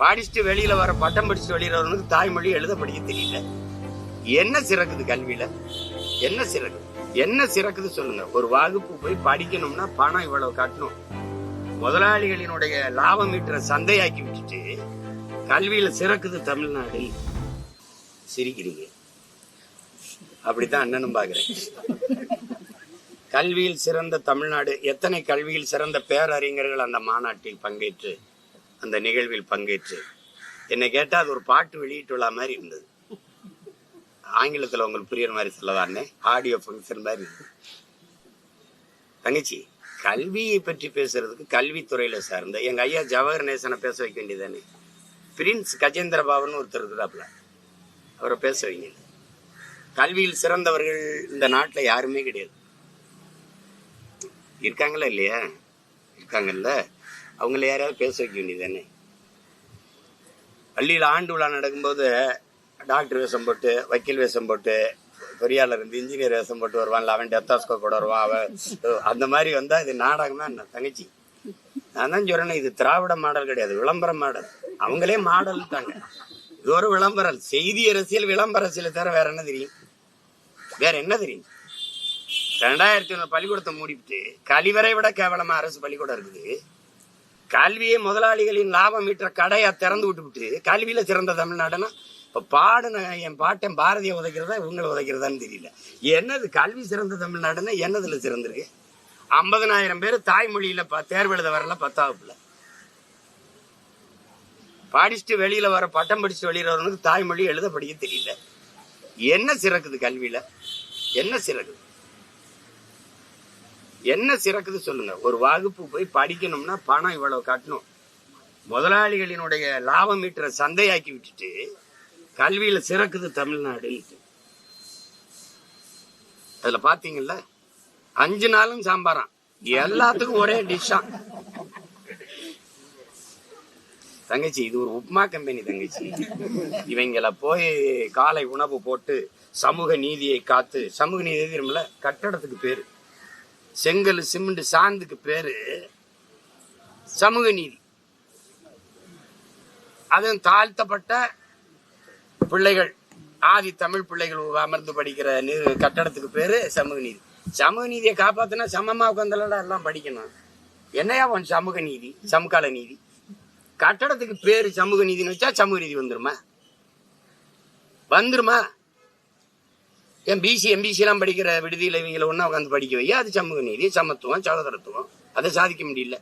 படிச்சுட்டு வெளியில வர பட்டம் படிச்சுட்டு வெளியில வரவனுக்கு தாய்மொழி எழுத படிக்க தெரியல. என்ன சிறக்குது கல்வியில? என்ன சிறக்குது? என்ன சிறக்குது சொல்லுங்க. ஒரு வகுப்பு போய் படிக்கணும்னா பணம் இவ்வளவு கட்டணும். முதலாளிகளினுடைய லாபம் ஈட்டுற சந்தையாக்கி விட்டுட்டு கல்வியில சிறக்குது தமிழ்நாடு. சிரிக்கிறீங்க. அப்படித்தான் அண்ணனும் பாக்குறேன் கல்வியில் சிறந்த தமிழ்நாடு. எத்தனை கல்வியில் சிறந்த பேரறிஞர்கள் அந்த மாநாட்டில் பங்கேற்று அந்த நிகழ்வில் பங்கேற்று. என்னை கேட்டால் அது ஒரு பாட்டு வெளியிட்டுள்ள மாதிரி இருந்தது. ஆங்கிலத்தில் உங்களுக்கு புரியுற மாதிரி சொல்லதானே ஆடியோ ஃபங்க்ஷன் மாதிரி இருந்தது. தங்கச்சி கல்வியை பற்றி பேசுறதுக்கு கல்வித்துறையில் சார்ந்த எங்கள் ஐயா ஜவஹர் நேசனை பேச வைக்க வேண்டியதானே பிரின்ஸ் கஜேந்திர பாபுன்னு ஒருத்தர் இருக்கிறாப்புல. அவரை பேச வைங்க. கல்வியில் சிறந்தவர்கள் இந்த நாட்டில் யாருமே கிடையாது. இருக்காங்களா இல்லையா? இருக்காங்கல்ல? அவங்கள யாரையாவது பேச வைக்க வேண்டியதானே பள்ளியில் ஆண்டு விழா நடக்கும்போது டாக்டர் வேஷம் போட்டு வக்கீல் வேஷம் போட்டு பொறியாளர் இருந்து இன்ஜினியர் வேஷம் போட்டு வருவான்ல அவன் கூட வருவான் அவன். அந்த மாதிரி வந்தா இது நாடகமா என்ன? தங்கச்சி. நான் தான் சொல்கிறேன் இது திராவிட மாடல் கிடையாது விளம்பர மாடல். அவங்களே மாடல் தாங்க. இது ஒரு விளம்பரம். செய்தி அரசியல் விளம்பர அரசியல் தவிர வேற என்ன தெரியும்? வேற என்ன தெரியும்? ரெண்டாயிரத்தி ஒன்று பள்ளிக்கூடத்தை மூடிவிட்டு கழிவறை விட கேவலமா அரசு பள்ளிக்கூடம் இருக்குது. கல்வியை முதலாளிகளின் லாபம் ஈட்டுற கடையா திறந்து விட்டுவிட்டு கல்வியில சிறந்த தமிழ்நாடுனா இப்ப பாடுன என் பாட்டன் பாரதிய உதைக்கிறதா இவங்களை உதைக்கிறதான்னு தெரியல. என்னது கல்வி சிறந்த தமிழ்நாடுன்னா என்னதுல சிறந்திருக்கு? ஐம்பதனாயிரம் பேர் தாய்மொழியில ப- தேர்வு எழுத வரல பத்தாவதுல. படிச்சுட்டு வெளியில வர பட்டம் படிச்சுட்டு வெளியில் வரவனுக்கு தாய்மொழி எழுத படிக்க தெரியல. என்ன சிறக்குது கல்வியில? என்ன சிறக்குது? என்ன சிறக்குது சொல்லுங்க. ஒரு வகுப்பு போய் படிக்கணும்னா பணம் இவ்வளவு கட்டணும். முதலாளிகளினுடைய லாபம் ஈட்டுற சந்தையாக்கி விட்டுட்டு கல்வியில சிறக்குது தமிழ்நாடு. அதுல பாத்தீங்கல்ல அஞ்சு நாளும் சாம்பாராம். எல்லாத்துக்கும் ஒரே டிஷ்ஷா தங்கச்சி இது ஒரு உப்மா கம்பெனி தங்கச்சி. இவங்கள போய் காலை உணவு போட்டு சமூக நீதியை காத்து சமூக நீதி தெரியுமில்ல கட்டடத்துக்கு பேரு. செங்கல் சிமெண்ட் சாந்துக்கு பேரு சமூக நீதி. அதுவும் தாழ்த்தப்பட்ட பிள்ளைகள் ஆதி தமிழ் பிள்ளைகள் அமர்ந்து படிக்கிற கட்டடத்துக்கு பேரு சமூக நீதி. சமூக நீதியை காப்பாத்தினா சமமா உட்காந்துலடா எல்லாம் படிக்கணும். என்னையா உன் சமூக நீதி சமகால நீதி? கட்டடத்துக்கு பேரு சமூக நீதினு வச்சா சமூக நீதி வந்துருமா? வந்துருமா? என் பிசி எம்பிசிலாம் படிக்கிற விடுதியில இவங்களை ஒண்ணா உட்காந்து படிக்க வையா? அது சமூக நீதி சமத்துவம் சகோதரத்துவம். அதை சாதிக்க முடியல.